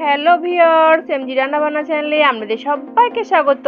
Hello viewers সেমজি রান্না বান্না চ্যানেলে আপনাদের সবাইকে স্বাগত।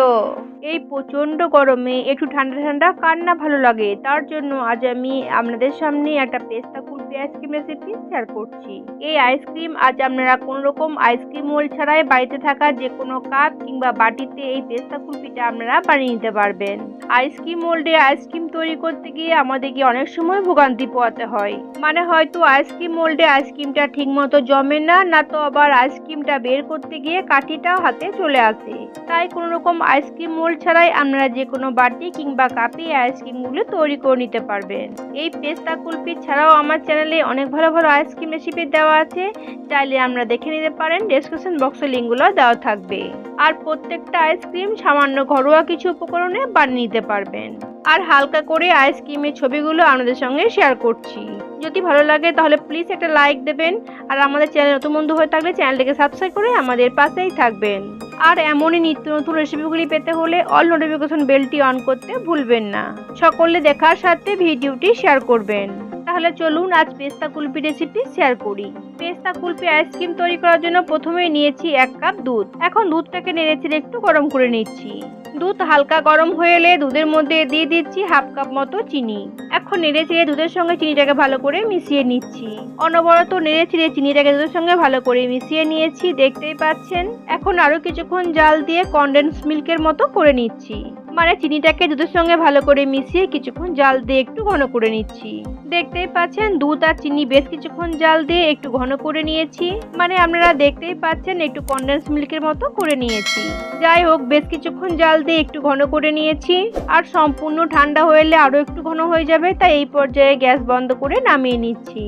এই প্রচণ্ড গরমে একটু ঠান্ডা ঠান্ডা, কার না ভালো লাগে? তার জন্য আজ আমি আপনাদের সামনে একটা পেস্তা কুলফি আইসক্রিম রেসিপি শেয়ার করছি। এই আইসক্রিম আজ আপনারা কোনো রকম আইসক্রিম মোল ছাড়াই বাড়িতে থাকা যে কোনো কাপ কিংবা বাটিতে এই পেস্তা কুলফিটা আপনারা বানিয়ে নিতে পারবেন। আইসক্রিম মোল্ডে আইসক্রিম তৈরি করতে গিয়ে আমাদেরকে অনেক সময় ভোগান্তি পোয়াতে হয়। মানে হয়তো আইসক্রিম মোল্ডে আইসক্রিমটা ঠিক মতো জমে না না তো আবার আইসক্রিমটা বের করতে গিয়ে কাঠিটাও হাতে চলে আসে। তাই কোনো রকম আইসক্রিম মোল্ড ছাড়াই আপনারা যে কোনো বাটি কিংবা কাপে আইসক্রিমগুলো তৈরি করে নিতে পারবেন। এই পেস্তা কুলফি ছাড়াও আমার চ্যানেলে অনেক ভালো ভালো আইসক্রিম রেসিপি দেওয়া আছে। চাইলে আমরা দেখে নিতে পারেন। ডেসক্রিপশন বক্সে লিঙ্কগুলো দেওয়া থাকবে। আর প্রত্যেকটা আইসক্রিম সামান্য ঘরোয়া কিছু উপকরণে বানিয়ে নিতে পারবেন। আর হালকা করে আইসক্রিমের ছবিগুলো আপনাদের সঙ্গে শেয়ার করছি। যদি ভালো লাগে তাহলে প্লিজ একটা লাইক দেবেন। আর আমাদের চ্যানেল নতুন বন্ধু হয়ে থাকলে চ্যানেলটিকে সাবস্ক্রাইব করে আমাদের পাশেই থাকবেন। আর এমনই নিত্য নতুন রেসিপিগুলি পেতে হলে অল নোটিফিকেশন বেলটি অন করতে ভুলবেন না। সকলে দেখার সাথে ভিডিওটি শেয়ার করবেন। তাহলে চলুন আজ পেস্তা কুলপি রেসিপি শেয়ার করি। পেস্তা কুলপি আইসক্রিম তৈরি করার জন্য প্রথমে নিয়েছি এক কাপ দুধ। এখন দুধটাকে নেড়েচেড়ে একটু গরম করে নিচ্ছি। দুধ হালকা গরম হয়ে এলে দুধের মধ্যে দিয়ে দিচ্ছি হাফ কাপ মতো চিনি। এখন নেড়ে দুধের সঙ্গে চিনিটাকে ভালো করে মিশিয়ে নিচ্ছি। অনবরত নেড়ে চেড়ে চিনিটাকে দুধের সঙ্গে ভালো করে মিশিয়ে নিয়েছি, দেখতেই পাচ্ছেন। এখন আরও কিছুক্ষণ জাল দিয়ে কনডেন্স মিল্কের মতো করে নিচ্ছি। মানে চিনিটাকে দুধের সঙ্গে ভালো করে মিশিয়ে কিছুক্ষণ জাল দিয়ে একটু ঘন করে নিচ্ছি। দেখতেই পাচ্ছেন, দুধ আর চিনি বেশ কিছুক্ষণ জাল দিয়ে একটু ঘন করে নিয়েছি। মানে আপনারা দেখতেই পাচ্ছেন, একটু কনডেন্স মিল্কের মতো করে নিয়েছি। যাই হোক, বেশ কিছুক্ষণ জাল দিয়ে একটু ঘন করে নিয়েছি। আর সম্পূর্ণ ঠান্ডা এলে আরও একটু ঘন হয়ে যাবে, তাই এই পর্যায়ে গ্যাস বন্ধ করে নামিয়ে নিচ্ছি।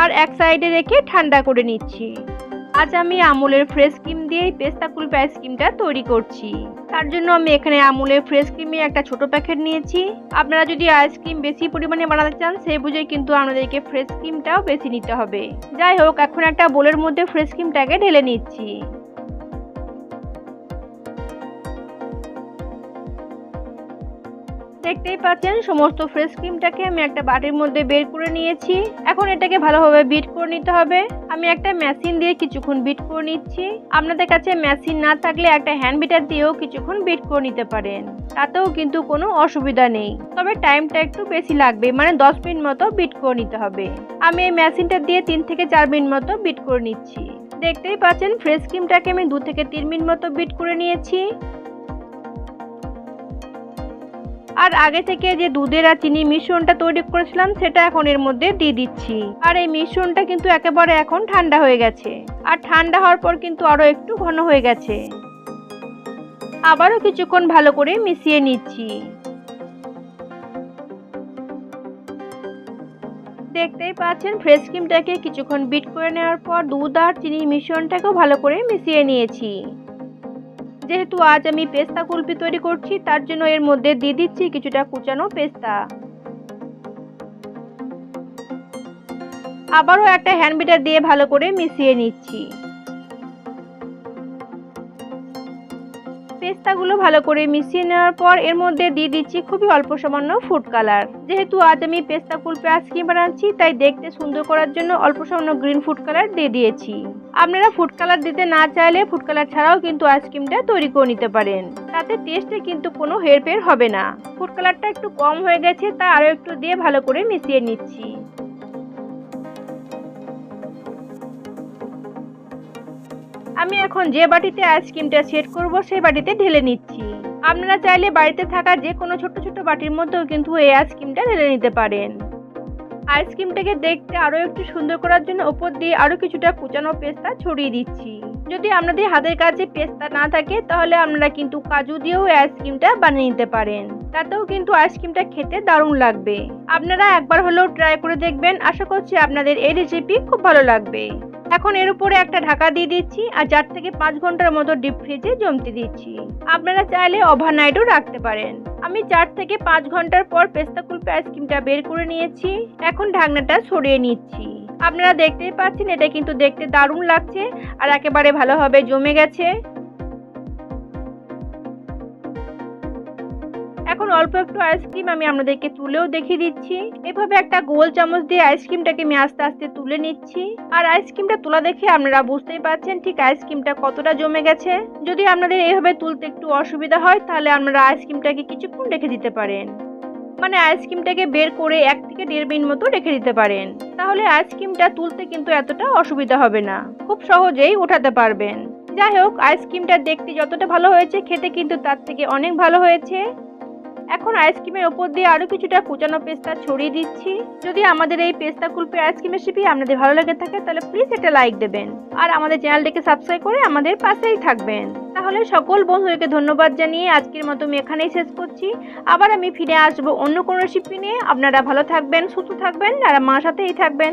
আর এক সাইডে রেখে ঠান্ডা করে নিচ্ছি। আজ আমি আমুলের ফ্রেশ ক্রিম দিয়ে এই পেস্তা কুলপি আইসক্রিমটা তৈরি করছি। তার জন্য আমি এখানে আমুলের ফ্রেশ ক্রিমে একটা ছোট প্যাকেট নিয়েছি। আপনারা যদি আইসক্রিম বেশি পরিমাণে বানাতে চান সেই বুঝে কিন্তু আপনাদেরকে ফ্রেশ ক্রিমটাও বেশি নিতে হবে। যাই হোক, এখন একটা বোলের মধ্যে ফ্রেশ ক্রিমটাকে ঢেলে নিচ্ছি। দেখতেই পাচ্ছেন, সমস্ত ফ্রেশ ক্রিমটাকে আমি একটা বাটির মধ্যে বের করে নিয়েছি। এখন এটাকে ভালোভাবে বিট করে নিতে হবে। আমি একটা মেশিন দিয়ে কিছুক্ষণ বিট করে নিচ্ছি। আপনাদের কাছে মেশিন না থাকলে একটা হ্যান্ড বিটার দিয়েও কিছুক্ষণ বিট করে নিতে পারেন। তাতেও কিন্তু কোনো অসুবিধা নেই। তবে টাইমটা একটু বেশি লাগবে মানে দশ মিনিট মতো বিট করে নিতে হবে। আমি এই মেশিনটা দিয়ে তিন থেকে চার মিনিট মতো বিট করে নিচ্ছি। দেখতেই পাচ্ছেন ফ্রেশ ক্রিমটাকে আমি দু থেকে তিন মিনিট মতো বিট করে নিয়েছি। আর আগে থেকে যে দুধের আর চিনি মিশ্রণটা তৈরি করেছিলাম, সেটা এখন এর মধ্যে দিয়ে দিচ্ছি। আর এই মিশ্রণটা কিন্তু একেবারে এখন ঠান্ডা হয়ে গেছে। আর ঠান্ডা হওয়ার পর কিন্তু আরও একটু ঘন হয়ে গেছে। আবারও কিছুক্ষণ ভালো করে মিশিয়ে নিচ্ছি। দেখতেই পাচ্ছেন, ফ্রেশ ক্রিমটাকে কিছুক্ষণ বিট করে নেওয়ার পর দুধ আর চিনির মিশ্রণটাকেও ভালো করে মিশিয়ে নিয়েছি। যেহেতু আজ আমি পেস্তা কুলপি তৈরি করছি, তার জন্য এর মধ্যে দিয়ে দিচ্ছি কিছুটা কুচানো পেস্তা। আবারও একটা হ্যান্ড বিটার দিয়ে ভালো করে মিশিয়ে নিচ্ছি। পেস্তাগুলো ভালো করে মিশিয়ে নেওয়ার পর এর মধ্যে দিয়ে দিচ্ছি খুবই অল্প সামান্য ফুড কালার যেহেতু আজ আমি পেস্তা কুলপি আইসক্রিম বানাচ্ছি, তাই দেখতে সুন্দর করার জন্য অল্প সামান্য গ্রিন ফুড কালার দিয়ে দিয়েছি। আপনারা ফুড কালার দিতে না চাইলে ফুড কালার ছাড়াও কিন্তু আইসক্রিমটা তৈরি করে নিতে পারেন। তাতে টেস্টে কিন্তু কোনো হেরফের হবে না। ফুড কালারটা একটু কম হয়ে গেছে, তা আরও একটু দিয়ে ভালো করে মিশিয়ে নিচ্ছি। আমি এখন যে বাটিতে আইসক্রিমটা সেট করব, সেই বাটিতে ঢেলে নিচ্ছি। আপনারা চাইলে বাড়িতে থাকা যে কোনো ছোট ছোট বাটির মধ্যেও কিন্তু এই আইসক্রিমটা ঢেলে নিতে পারেন। আইসক্রিমটাকে দেখতে আরও একটু সুন্দর করার জন্য ওপর দিয়ে আরও কিছুটা কুচানো পেস্তা ছড়িয়ে দিচ্ছি। যদি আপনাদের হাতের কাছে পেস্তা না থাকে, তাহলে আপনারা কিন্তু কাজু দিয়েও আইসক্রিমটা বানিয়ে নিতে পারেন। তাতেও কিন্তু আইসক্রিমটা খেতে দারুণ লাগবে। আপনারা একবার হলেও ট্রাই করে দেখবেন। আশা করছি আপনাদের এই রেসিপি খুব ভালো লাগবে। এখন এর উপরে একটা ঢাকা দিয়ে দিচ্ছি, আর চার থেকে পাঁচ ঘণ্টার মতো ডিপ ফ্রিজে জমতে দিচ্ছি। আপনারা চাইলে ওভারনাইটও রাখতে পারেন। আমি চার থেকে পাঁচ ঘণ্টার পর পেস্তা কুলপি আইসক্রিমটা বের করে নিয়েছি। এখন ঢাকনাটা সরিয়ে নিচ্ছি। আপনারা দেখতেই পাচ্ছেন, এটা কিন্তু দেখতে দারুণ লাগছে, আর একেবারে ভালোভাবে জমে গেছে। এখন অল্প একটু আইসক্রিম আমি আপনাদেরকে তুলেও দেখিয়ে দিচ্ছি। এভাবে একটা গোল চামচ দিয়ে আইসক্রিমটাকে আমি আস্তে আস্তে তুলে নিচ্ছি। আর আইসক্রিমটা তোলা দেখে আপনারা বুঝতেই পারছেন ঠিক আইসক্রিমটা কতটা জমে গেছে। যদি আপনাদের এইভাবে তুলতে একটু অসুবিধা হয়, তাহলে আপনারা আইসক্রিমটাকে কিছুক্ষণ রেখে দিতে পারেন। মানে আইসক্রিমটাকে বের করে এক থেকে দেড় মিনিট মতো রেখে দিতে পারেন। তাহলে আইসক্রিমটা তুলতে কিন্তু এতটা অসুবিধা হবে না। খুব সহজেই উঠাতে পারবেন। যাই হোক, আইসক্রিমটা দেখতে যতটা ভালো হয়েছে, খেতে কিন্তু তার থেকে অনেক ভালো হয়েছে। এখন আইসক্রিমের ওপর দিয়ে আরও কিছুটা কুচানো পেস্তা ছড়িয়ে দিচ্ছি। যদি আমাদের এই পেস্তা কুলপি আইসক্রিম রেসিপি আপনাদের ভালো লেগে থাকে, তাহলে প্লিজ একটা লাইক দেবেন। আর আমাদের চ্যানেলটিকে সাবস্ক্রাইব করে আমাদের পাশেই থাকবেন। তাহলে সকল বন্ধুদেরকে ধন্যবাদ জানিয়ে আজকের মতো আমি এখানেই শেষ করছি। আবার আমি ফিরে আসব অন্য কোনো রেসিপি নিয়ে। আপনারা ভালো থাকবেন, সুস্থ থাকবেন, আর আমার সাথেই থাকবেন।